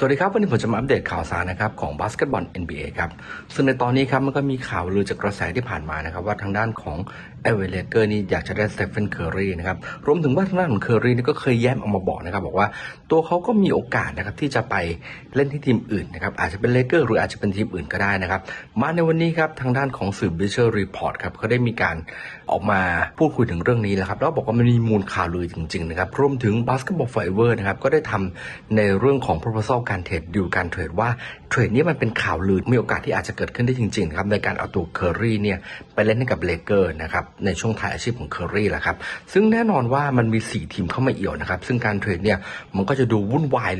สวัสดีครับวันนี้ผมจะมาอัปเดตข่าวสารนะครับของบาสเกตบอล NBA ครับซึ่งในตอนนี้ครับมันก็มีข่าวลือจากกระแสที่ผ่านมานะครับว่าทางด้านของเอเวเลเกอร์นี่อยากจะได้สเตฟ h นเคอร์รีนะครับ รวมถึงว่าทางด้านของเคอร์รีนี่ก็เคยแย้มออกมาบอกนะครับ บอกว่าตัวเขาก็มีโอกาสนะครับที่จะไปเล่นที่ทีมอื่นนะครับ อาจจะเป็นเลเกอร์หรืออาจจะเป็นทีมอื่นก็ได้นะครับ มาในวันนี้ครับทางด้านของสื่อ b ิ s เ e อร์รีพอร์ตครับเขาได้มีการออกมาพูดคุยถึงเรื่องนี้แล้วครับ แล้วบอกว่ามันมีมูลข่าวลือจริงๆนะครับรวมถึง Basketball Forever นะครับก็ได้ทำในเรื่องของ proposal การเทรดดิวการเทรดว่าเทรดนี้มันเป็นข่าวลือมีโอกาสที่อาจจะเกิดขึ้นได้จริงๆครับในการเอาตัวเคอรี่เนี่ยไปเล่นให้กับเลเกอร์นะครับในช่วงท้ายอาชีพของเคอรี่แหละครับ ซึ่งแน่นอนว่ามันมี 4 ทีมเข้ามาเอี่ยวนะครับ ซึ่งการเทรดเนี่ยมันก็จะดูวุ่นวาย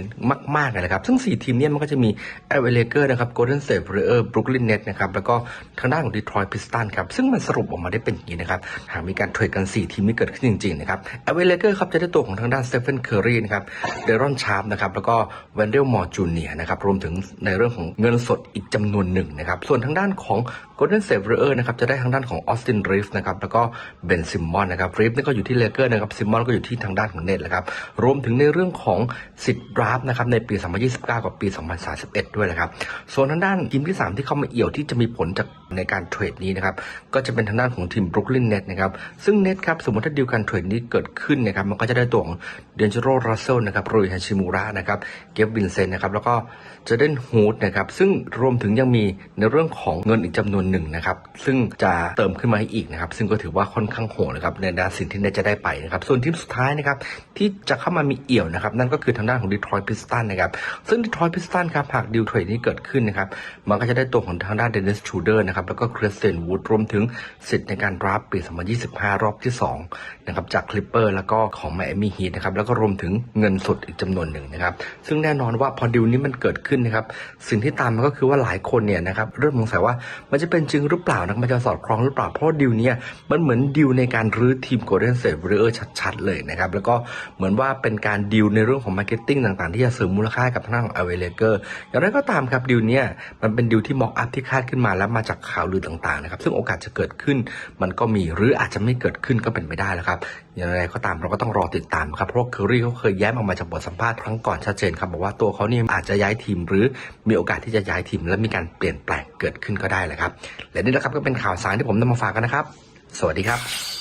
มากๆเลยนะครับ ซึ่ง 4 ทีมเนี่ยมันก็จะมีเอเวเลเกอร์นะครับโกลเด้นเตทเรเออร์บรุกลินเน็ตนะครับ แล้วก็ทางด้านของดีทรอยต์พิสตันครับ ซึ่งมันสรุปออกมาได้เป็นอย่างนี้นะครับ หากมีการเทรดกัน 4 ทีมนี้เกิดขึ้นจริงๆนะครับเอเวเลเกอร์ครับจะได้ตัวของทางด้านสเตฟ h นเคอรี่นะครับเดรอนชาร์ปนะครับแล้วก็เวนเดลมอร์จูเนียนะครับรวมถึงในเรื่องของเงินสดอีกจำนวนหนึ่งนะครับส่วนทางด้านของ Golden State Warriors นะครับจะได้ทางด้านของออสตินรีฟนะครับแล้วก็เบนซิมมอนนะครับรีฟนี่ก็อยู่ที่เลเกอร์นะครับซิมมอนก็อยู่ที่ทางด้านของเน็ตแหละครับรวมถึงในเรื่องของสิทธิ์ดราฟนะครับในปี 2029 กับปี 2031 ด้วยนะครับส่วนทางด้านทีมที่ 3 ที่เข้ามาเอี่ยวที่จะมีผลจากในการเทรดนี้นะครับก็จะเป็นทางด้านของทีมบรุกลินเน็ตนะครับซึ่งเน็ตครับสมมติถ้าดีลการเทรดนี้เกิดขึ้นนะครับมันก็จะได้ตัวของเดนจิโรรัสเซลนะครับโรยฮาชิมูระนะครับเกฟวินเซนนะครับแล้วก็เจเดนฮูดนะครับซึ่งรวมถึงยังมีในเรื่องของเงินอีกจำนวนหนึ่งนะครับซึ่งจะเติมขึ้นมาให้อีกนะครับซึ่งก็ถือว่าค่อนข้างโหดนะครับในด้านสิ่งที่จะได้ไปนะครับส่วนทีมสุดท้ายนะครับที่จะเข้ามามีเอี่ยวนะครับนั่นก็คือทางด้านของดีทรอยต์พิสตันนะครับซึ่งดีทรอยต์พิสตันครับหากดีลเทรดนี้เกิดขึ้นนะครับมันก็จะได้ตัวของทางด้านเดนิสชูเดอร์นะครับแล้วก็คริสเตนวูดรวมถึงสิทธิ์ในการดราฟปี2025 รอบที่2นะครับจากคลิปเปอร์แล้วก็ของไมอามี่ฮีทนะครับแล้วก็รวมถึงเงินสดอีกจำนวนหนึ่งนะครับซึ่งแน่นอนว่าพอดีลนี้มันเกิดขึ้นนะครับสิ่งที่ตามมาก็คือว่าหลายคนเนี่ยนะครับเริ่มสงสัยว่ามันจะเป็นจริงหรือเปล่านะมันจะสอดคล้องหรือเปล่าเพราะดิวเนี้มันเหมือนดิวในการรื้อทีมโกลเด้นเซฟเรอร์ชัดๆเลยนะครับแล้วก็เหมือนว่าเป็นการดิวในเรื่องของมาร์เก็ตติ้งต่างๆ ที่จะเสริมมูลค่าให้กับทางด้านของ a v a l a g e r อย่างไรก็ตามครับดิวเนี้มันเป็นดิวที่มอกอัพที่คาดขึ้นมาแล้วมาจากข่าวลือต่างๆนะครับซึ่งโอกาสจะเกิดขึ้นมันก็มีหรืออาจจะไม่เกิดขึ้นก็เป็นไปได้แล้วครับ อย่างไรก็ตามเราก็ต้องรอติดตามครับเพราะเคอรี่เขาเคยแย้มออกมาจากบทสัมภาษณ์ครั้งก่อนชัดเจนครับบอกว่าตัวเขาเนี่ยอาจจะย้ายทีม หรือมีโอกาสที่จะย้ายทีม และมีการเปลี่ยนแปลงเกิดขึ้นก็ได้แหละครับและนี่แหละครับก็เป็นข่าวสารที่ผมนำมาฝากกันนะครับ สวัสดีครับ